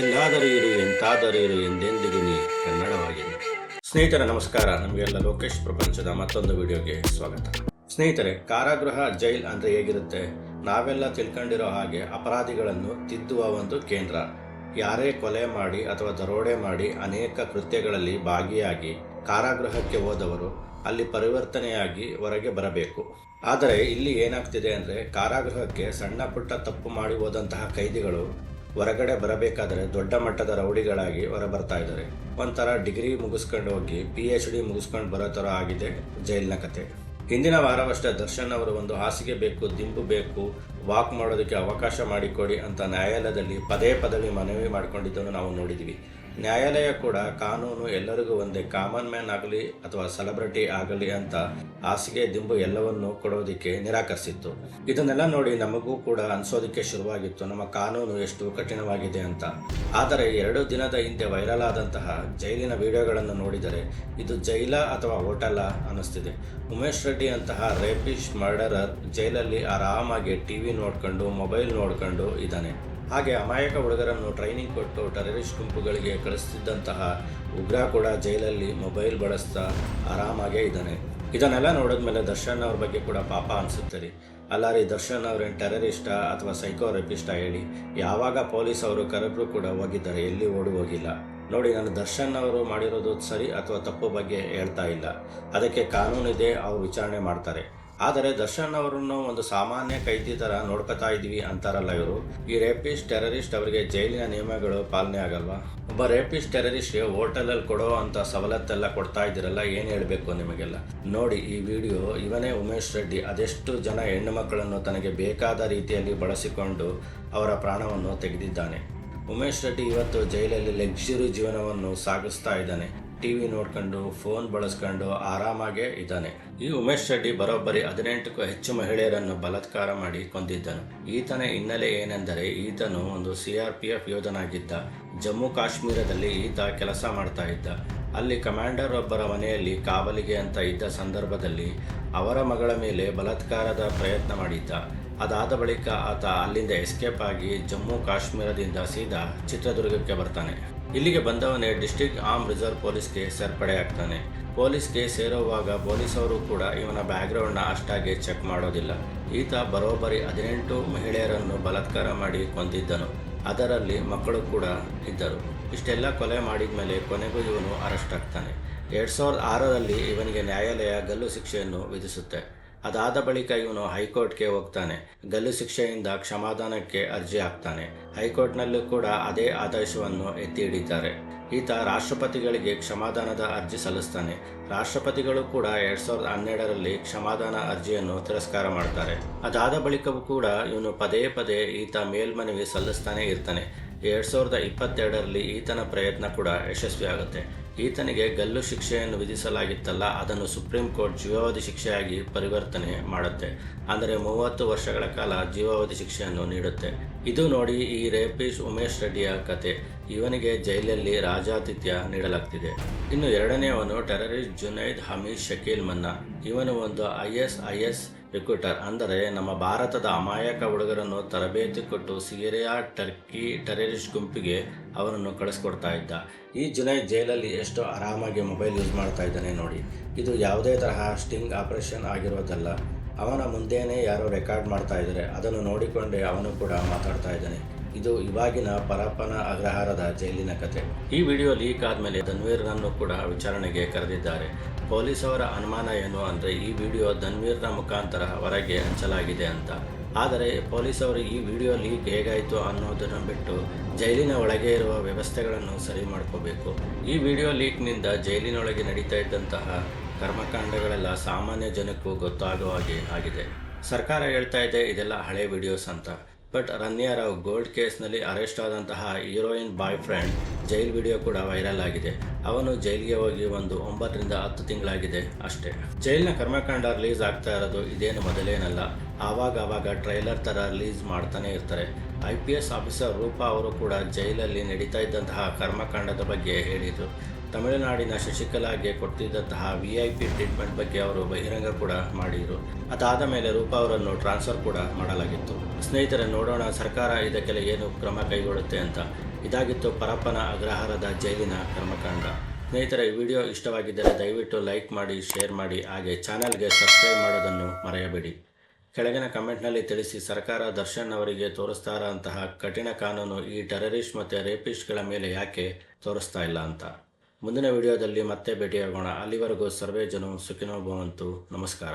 ಎಲ್ಲಾದರೂ ಇರು, ಎಂತಾದರೂ ಇರು ಎಂದೆಂದಿಗೂ ನೀ ಕನ್ನಡವಾಗಿದೆ ಸ್ನೇಹಿತರೆ, ನಮಸ್ಕಾರ. ನಮಗೆಲ್ಲ ಲೋಕೇಶ್ ಪ್ರಪಂಚದ ಮತ್ತೊಂದು ವಿಡಿಯೋಗೆ ಸ್ವಾಗತ. ಸ್ನೇಹಿತರೆ, ಕಾರಾಗೃಹ ಜೈಲ್ ಅಂದ್ರೆ ಹೇಗಿರುತ್ತೆ? ನಾವೆಲ್ಲ ತಿಳ್ಕೊಂಡಿರೋ ಹಾಗೆ ಅಪರಾಧಿಗಳನ್ನು ತಿದ್ದುವ ಒಂದು ಕೇಂದ್ರ. ಯಾರೇ ಕೊಲೆ ಮಾಡಿ ಅಥವಾ ದರೋಡೆ ಮಾಡಿ ಅನೇಕ ಕೃತ್ಯಗಳಲ್ಲಿ ಭಾಗಿಯಾಗಿ ಕಾರಾಗೃಹಕ್ಕೆ ಹೋದವರು ಅಲ್ಲಿ ಪರಿವರ್ತನೆಯಾಗಿ ಹೊರಗೆ ಬರಬೇಕು. ಆದರೆ ಇಲ್ಲಿ ಏನಾಗ್ತಿದೆ ಅಂದರೆ ಕಾರಾಗೃಹಕ್ಕೆ ಸಣ್ಣ ಪುಟ್ಟ ತಪ್ಪು ಮಾಡಿ ಹೋದಂತಹ ಕೈದಿಗಳು ಹೊರಗಡೆ ಬರಬೇಕಾದರೆ ದೊಡ್ಡ ಮಟ್ಟದ ರೌಡಿಗಳಾಗಿ ಹೊರ ಬರ್ತಾ ಇದ್ದಾರೆ. ಒಂಥರ ಡಿಗ್ರಿ ಮುಗಿಸ್ಕೊಂಡು ಹೋಗಿ ಪಿ ಎಚ್ ಡಿ ಮುಗಿಸ್ಕೊಂಡು ಬರೋ ಥರ ಆಗಿದೆ ಜೈಲಿನ ಕತೆ. ಹಿಂದಿನ ವಾರವಷ್ಟೇ ದರ್ಶನ್ ಅವರು ಒಂದು ಹಾಸಿಗೆ ಬೇಕು, ದಿಂಬು ಬೇಕು, ವಾಕ್ ಮಾಡೋದಕ್ಕೆ ಅವಕಾಶ ಮಾಡಿಕೊಡಿ ಅಂತ ನ್ಯಾಯಾಲಯದಲ್ಲಿ ಪದೇ ಪದವಿ ಮನವಿ ಮಾಡಿಕೊಂಡಿದ್ದನ್ನು ನಾವು ನೋಡಿದ್ವಿ. ನ್ಯಾಯಾಲಯ ಕೂಡ ಕಾನೂನು ಎಲ್ಲರಿಗೂ ಒಂದೇ ಕಾಮನ್ ಮ್ಯಾನ್ ಆಗಲಿ ಅಥವಾ ಸೆಲೆಬ್ರಿಟಿ ಆಗಲಿ ಅಂತ ಹಾಸಿಗೆ ದಿಂಬು ಎಲ್ಲವನ್ನು ಕೊಡೋದಕ್ಕೆ ನಿರಾಕರಿಸಿತ್ತು. ಇದನ್ನೆಲ್ಲ ನೋಡಿ ನಮಗೂ ಕೂಡ ಅನ್ಸೋದಕ್ಕೆ ಶುರುವಾಗಿತ್ತು, ನಮ್ಮ ಕಾನೂನು ಎಷ್ಟು ಕಠಿಣವಾಗಿದೆ ಅಂತ. ಆದರೆ ಎರಡು ದಿನದ ಹಿಂದೆ ವೈರಲ್ ಆದಂತಹ ಜೈಲಿನ ವಿಡಿಯೋಗಳನ್ನು ನೋಡಿದರೆ ಇದು ಜೈಲ ಅಥವಾ ಹೋಟೆಲ ಅನ್ನಿಸ್ತಿದೆ. ಉಮೇಶ್ ರೆಡ್ಡಿ ಅಂತಹ ರೇಪಿಶ್ ಮರ್ಡರರ್ ಜೈಲಲ್ಲಿ ಆರಾಮಾಗಿ ಟಿವಿ ನೋಡ್ಕೊಂಡು ಮೊಬೈಲ್ ನೋಡ್ಕೊಂಡು ಇದ್ದಾನೆ. ಹಾಗೆ ಅಮಾಯಕ ಹುಡುಗರನ್ನು ಟ್ರೈನಿಂಗ್ ಕೊಟ್ಟು ಟೆರರಿಸ್ಟ್ ಗುಂಪುಗಳಿಗೆ ಕಳಿಸ್ತಿದ್ದಂತಹ ಉಗ್ರ ಕೂಡ ಜೈಲಲ್ಲಿ ಮೊಬೈಲ್ ಬಳಸ್ತಾ ಆರಾಮಾಗೇ ಇದ್ದಾನೆ. ಇದನ್ನೆಲ್ಲ ನೋಡಿದ್ಮೇಲೆ ದರ್ಶನ್ ಅವ್ರ ಬಗ್ಗೆ ಕೂಡ ಪಾಪ ಅನಿಸುತ್ತೆ ರೀ. ಅಲ್ಲ ರೀ, ದರ್ಶನ್ ಅವ್ರೇನು ಟೆರರಿಸ್ಟಾ ಅಥವಾ ಸೈಕೋ ರೆಪಿಸ್ಟಾ ಹೇಳಿ ಯಾವಾಗ ಪೊಲೀಸ್ ಅವರು ಕರೆದ್ರು ಕೂಡ ಹೋಗಿದ್ದಾರೆ, ಎಲ್ಲಿ ಓಡಿ ಹೋಗಿಲ್ಲ. ನೋಡಿ, ನಾನು ದರ್ಶನ್ ಅವರು ಮಾಡಿರೋದು ಸರಿ ಅಥವಾ ತಪ್ಪು ಬಗ್ಗೆ ಹೇಳ್ತಾ ಇಲ್ಲ. ಅದಕ್ಕೆ ಕಾನೂನಿದೆ, ಅವ್ರು ವಿಚಾರಣೆ ಮಾಡ್ತಾರೆ. ಆದರೆ ದರ್ಶನ್ ಅವರನ್ನು ಒಂದು ಸಾಮಾನ್ಯ ಕೈದಿ ಥರ ನೋಡ್ಕೊತಾ ಇದೀವಿ ಅಂತಾರಲ್ಲ ಇವರು. ಈ ರೇಪಿಸ್ಟ್ ಟೆರರಿಸ್ಟ್ ಅವರಿಗೆ ಜೈಲಿನ ನಿಯಮಗಳು ಪಾಲನೆ ಆಗಲ್ವಾ? ಒಬ್ಬ ರೇಪಿಸ್ಟ್ ಟೆರರಿಸ್ಟ್ಗೆ ಹೋಟೆಲಲ್ಲಿ ಕೊಡೋ ಅಂತ ಸವಲತ್ತೆಲ್ಲ ಕೊಡ್ತಾ ಇದ್ದೀರಲ್ಲ, ಏನು ಹೇಳಬೇಕು ನಿಮಗೆಲ್ಲ? ನೋಡಿ, ಈ ವಿಡಿಯೋ ಇವನೇ ಉಮೇಶ್ ರೆಡ್ಡಿ ಅದೆಷ್ಟು ಜನ ಹೆಣ್ಣು ಮಕ್ಕಳನ್ನು ತನಗೆ ಬೇಕಾದ ರೀತಿಯಲ್ಲಿ ಬಳಸಿಕೊಂಡು ಅವರ ಪ್ರಾಣವನ್ನು ತೆಗೆದಿದ್ದಾನೆ. ಉಮೇಶ್ ರೆಡ್ಡಿ ಇವತ್ತು ಜೈಲಲ್ಲಿ ಲಕ್ಸುರಿ ಜೀವನವನ್ನು ಸಾಗಿಸ್ತಾ ಇದ್ದಾನೆ. ಟಿವಿ ನೋಡ್ಕೊಂಡು, ಫೋನ್ ಬಳಸ್ಕೊಂಡು ಆರಾಮಾಗೇ ಇದ್ದಾನೆ. ಈ ಉಮೇಶ್ ಶೆಟ್ಟಿ ಬರೋಬ್ಬರಿ ಹದಿನೆಂಟಕ್ಕೂ ಹೆಚ್ಚು ಮಹಿಳೆಯರನ್ನು ಬಲಾತ್ಕಾರ ಮಾಡಿ ಕೊಂದಿದ್ದನು. ಈತನ ಹಿನ್ನೆಲೆ ಏನೆಂದರೆ, ಈತನು ಒಂದು ಸಿ ಆರ್ ಪಿ ಎಫ್ ಯೋಧನಾಗಿದ್ದ. ಜಮ್ಮು ಕಾಶ್ಮೀರದಲ್ಲಿ ಈತ ಕೆಲಸ ಮಾಡ್ತಾ ಇದ್ದ. ಅಲ್ಲಿ ಕಮಾಂಡರ್ ಒಬ್ಬರ ಮನೆಯಲ್ಲಿ ಕಾವಲಿಗೆ ಅಂತ ಇದ್ದ ಸಂದರ್ಭದಲ್ಲಿ ಅವರ ಮಗಳ ಮೇಲೆ ಬಲಾತ್ಕಾರದ ಪ್ರಯತ್ನ ಮಾಡಿದ್ದ. ಅದಾದ ಬಳಿಕ ಆತ ಅಲ್ಲಿಂದ ಎಸ್ಕೇಪ್ ಆಗಿ ಜಮ್ಮು ಕಾಶ್ಮೀರದಿಂದ ಸೀದಾ ಚಿತ್ರದುರ್ಗಕ್ಕೆ ಬರ್ತಾನೆ. ಇಲ್ಲಿಗೆ ಬಂದವನೇ ಡಿಸ್ಟ್ರಿಕ್ಟ್ ಆರ್ಮ್ ರಿಸರ್ವ್ ಪೊಲೀಸ್ಗೆ ಸೇರ್ಪಡೆಯಾಗ್ತಾನೆ ಪೊಲೀಸ್ಗೆ ಸೇರೋವಾಗ ಪೊಲೀಸವರು ಕೂಡ ಇವನ ಬ್ಯಾಕ್ಗ್ರೌಂಡ್ನ ಅಷ್ಟಾಗಿ ಚೆಕ್ ಮಾಡೋದಿಲ್ಲ. ಈತ ಬರೋಬ್ಬರಿ ಹದಿನೆಂಟು ಮಹಿಳೆಯರನ್ನು ಬಲಾತ್ಕಾರ ಮಾಡಿ ಕೊಂದಿದ್ದನು. ಅದರಲ್ಲಿ ಮಕ್ಕಳು ಕೂಡ ಇದ್ದರು. ಇಷ್ಟೆಲ್ಲ ಕೊಲೆ ಮಾಡಿದ ಮೇಲೆ ಕೊನೆಗೂ ಇವನು ಅರೆಸ್ಟ್ ಆಗ್ತಾನೆ. ಎರಡು ಸಾವಿರದ ಆರರಲ್ಲಿ ಇವನಿಗೆ ನ್ಯಾಯಾಲಯ ಗಲ್ಲು ಶಿಕ್ಷೆಯನ್ನು ವಿಧಿಸುತ್ತೆ. ಅದಾದ ಬಳಿಕ ಇವನು ಹೈಕೋರ್ಟ್ಗೆ ಹೋಗ್ತಾನೆ. ಗಲ್ಲು ಶಿಕ್ಷೆಯಿಂದ ಕ್ಷಮಾದಾನಕ್ಕೆ ಅರ್ಜಿ ಹಾಕ್ತಾನೆ. ಹೈಕೋರ್ಟ್ನಲ್ಲೂ ಕೂಡ ಅದೇ ಆದೇಶವನ್ನು ಎತ್ತಿ ಹಿಡಿತಾರೆ ಈತ ರಾಷ್ಟ್ರಪತಿಗಳಿಗೆ ಕ್ಷಮಾದಾನದ ಅರ್ಜಿ ಸಲ್ಲಿಸ್ತಾನೆ. ರಾಷ್ಟ್ರಪತಿಗಳು ಕೂಡ ಎರಡ್ ಸಾವಿರದ ಹನ್ನೆರಡರಲ್ಲಿ ಕ್ಷಮಾದಾನ ಅರ್ಜಿಯನ್ನು ತಿರಸ್ಕಾರ ಮಾಡ್ತಾರೆ. ಅದಾದ ಬಳಿಕವೂ ಕೂಡ ಇವನು ಪದೇ ಪದೇ ಈತ ಮೇಲ್ಮನವಿ ಸಲ್ಲಿಸ್ತಾನೆ ಇರ್ತಾನೆ. ಎರಡ್ ಸಾವಿರದ ಇಪ್ಪತ್ತೆರಡರಲ್ಲಿ ಈತನ ಪ್ರಯತ್ನ ಕೂಡ ಯಶಸ್ವಿಯಾಗುತ್ತೆ. ಈತನಿಗೆ ಗಲ್ಲು ಶಿಕ್ಷೆಯನ್ನು ವಿಧಿಸಲಾಗಿತ್ತಲ್ಲ, ಅದನ್ನು ಸುಪ್ರೀಂ ಕೋರ್ಟ್ ಜೀವಾವಧಿ ಶಿಕ್ಷೆಯಾಗಿ ಪರಿವರ್ತನೆ ಮಾಡುತ್ತೆ. ಅಂದರೆ ಮೂವತ್ತು ವರ್ಷಗಳ ಕಾಲ ಜೀವಾವಧಿ ಶಿಕ್ಷೆಯನ್ನು ನೀಡುತ್ತೆ. ಇದು ನೋಡಿ ಈ ರೇಪಿಶ್ ಉಮೇಶ್ ರೆಡ್ಡಿಯ ಕತೆ. ಇವನಿಗೆ ಜೈಲಲ್ಲಿ ರಾಜಾತಿಥ್ಯ ನೀಡಲಾಗ್ತಿದೆ. ಇನ್ನು ಎರಡನೆಯವನು ಟೆರರಿಸ್ಟ್ ಜುನೈದ್ ಹಮೀದ್ ಶಕೀಲ್ ಮನ್ನಾ. ಇವನು ಒಂದು I S I S recruiter. ಅಂದರೆ ನಮ್ಮ ಭಾರತದ ಅಮಾಯಕ ಹುಡುಗರನ್ನು ತರಬೇತಿ ಕೊಟ್ಟು ಸಿರಿಯಾ ಟರ್ಕಿ ಟೆರರಿಸ್ಟ್ ಗುಂಪಿಗೆ ಅವರನ್ನು ಕಳಿಸ್ಕೊಡ್ತಾ ಇದ್ದ. ಈ ಜುನೈ ಜೈಲಲ್ಲಿ ಎಷ್ಟು ಆರಾಮಾಗಿ ಮೊಬೈಲ್ ಯೂಸ್ ಮಾಡ್ತಾ ಇದ್ದಾನೆ ನೋಡಿ. ಇದು ಯಾವುದೇ ತರಹ ಸ್ಟಿಂಗ್ ಆಪರೇಷನ್ ಆಗಿರೋದಲ್ಲ. ಅವನ ಮುಂದೇನೆ ಯಾರೋ ರೆಕಾರ್ಡ್ ಮಾಡ್ತಾ ಇದ್ದಾರೆ. ಅದನ್ನು ನೋಡಿಕೊಂಡೇ ಅವನು ಕೂಡ ಮಾತಾಡ್ತಾ ಇದ್ದಾನೆ. ಇದು ಇವಾಗಿನ ಪರಪ್ಪನ ಅಗ್ರಹಾರದ ಜೈಲಿನ ಕತೆ. ಈ ವಿಡಿಯೋ ಲೀಕ್ ಆದಮೇಲೆ ಧನ್ವೀರ್ನನ್ನು ಕೂಡ ವಿಚಾರಣೆಗೆ ಕರೆದಿದ್ದಾರೆ. ಪೊಲೀಸ್ ಅವರ ಅನುಮಾನ ಏನು ಅಂದರೆ ಈ ವಿಡಿಯೋ ಧನ್ವೀರ್ನ ಮುಖಾಂತರ ಹೊರಗೆ ಹಂಚಲಾಗಿದೆ ಅಂತ. ಆದರೆ ಪೊಲೀಸ್ ಅವರು ಈ ವಿಡಿಯೋ ಲೀಕ್ ಹೇಗಾಯಿತು ಅನ್ನೋದನ್ನು ಬಿಟ್ಟು ಜೈಲಿನ ಒಳಗೆ ಇರುವ ವ್ಯವಸ್ಥೆಗಳನ್ನು ಸರಿ ಮಾಡ್ಕೋಬೇಕು. ಈ ವಿಡಿಯೋ ಲೀಕ್ನಿಂದ ಜೈಲಿನೊಳಗೆ ನಡೀತಾ ಇದ್ದಂತಹ ಕರ್ಮಕಾಂಡಗಳೆಲ್ಲ ಸಾಮಾನ್ಯ ಜನಕ್ಕೂ ಗೊತ್ತಾಗುವ ಹಾಗೆ ಆಗಿದೆ. ಸರ್ಕಾರ ಹೇಳ್ತಾ ಇದೆ, ಇದೆಲ್ಲ ಹಳೆ ವಿಡಿಯೋಸ್ ಅಂತ. ಬಟ್ ರನ್ಯಾ ರಾವ್ ಗೋಲ್ಡ್ ಕೇಸ್ನಲ್ಲಿ ಅರೆಸ್ಟ್ ಆದಂತಹ heroine boyfriend jail video ಕೂಡ ವೈರಲ್ ಆಗಿದೆ. ಅವನು ಜೈಲಿಗೆ ಹೋಗಿ ಒಂದು ಒಂಬತ್ತರಿಂದ ಹತ್ತು ತಿಂಗಳಾಗಿದೆ ಅಷ್ಟೇ. ಜೈಲ್ನ ಕರ್ಮಕಾಂಡ ರಿಲೀಸ್ ಆಗ್ತಾ ಇರೋದು ಇದೇನು ಮೊದಲೇನಲ್ಲ. ಆವಾಗ ಆವಾಗ ಟ್ರೈಲರ್ ಥರ ರಿಲೀಸ್ ಮಾಡ್ತಾನೆ ಇರ್ತಾರೆ. I P S officer Roopa ಅವರು ಕೂಡ ಜೈಲಲ್ಲಿ ನಡೀತಾ ಇದ್ದಂತಹ ಕರ್ಮಕಾಂಡದ ಬಗ್ಗೆ ಹೇಳಿದರು. ತಮಿಳುನಾಡಿನ ಶಶಿಕಲಾಗೆ ಕೊಟ್ಟಿದ್ದಂತಹ ವಿ ಐ ಪಿ ಟ್ರೀಟ್ಮೆಂಟ್ ಬಗ್ಗೆ ಅವರು ಬಹಿರಂಗ ಕೂಡ ಮಾಡಿದರು. ಅದಾದ ಮೇಲೆ ರೂಪಾ ಅವರನ್ನು ಟ್ರಾನ್ಸ್ಫರ್ ಕೂಡ ಮಾಡಲಾಗಿತ್ತು. ಸ್ನೇಹಿತರೆ, ನೋಡೋಣ ಸರ್ಕಾರ ಇದಕ್ಕೆಲ್ಲ ಏನು ಕ್ರಮ ಕೈಗೊಳ್ಳುತ್ತೆ ಅಂತ. ಇದಾಗಿತ್ತು ಪರಪ್ಪನ ಅಗ್ರಹಾರದ ಜೈಲಿನ ಕರ್ಮಕಾಂಡ. ಸ್ನೇಹಿತರೆ, ಈ ವಿಡಿಯೋ ಇಷ್ಟವಾಗಿದ್ದರೆ ದಯವಿಟ್ಟು ಲೈಕ್ ಮಾಡಿ, ಶೇರ್ ಮಾಡಿ, ಹಾಗೆ ಚಾನಲ್ಗೆ ಸಬ್ಸ್ಕ್ರೈಬ್ ಮಾಡೋದನ್ನು ಮರೆಯಬೇಡಿ. ಕೆಳಗಿನ ಕಮೆಂಟ್ನಲ್ಲಿ ತಿಳಿಸಿ ಸರ್ಕಾರ ದರ್ಶನ್ ಅವರಿಗೆ ತೋರಿಸ್ತಾರ ಅಂತಹ ಕಠಿಣ ಕಾನೂನು ಈ ಟೆರರಿಸ್ಟ್ ಮತ್ತು ರೇಪಿಸ್ಟ್ಗಳ ಮೇಲೆ ಯಾಕೆ ತೋರಿಸ್ತಾ ಇಲ್ಲ ಅಂತ. ಮುಂದಿನ ವಿಡಿಯೋದಲ್ಲಿ ಮತ್ತೆ ಭೇಟಿಯಾಗೋಣ. ಅಲ್ಲಿವರೆಗೂ ಸರ್ವೇ ಜನ ಸುಖಿನೋ ಭವಂತು. ನಮಸ್ಕಾರ.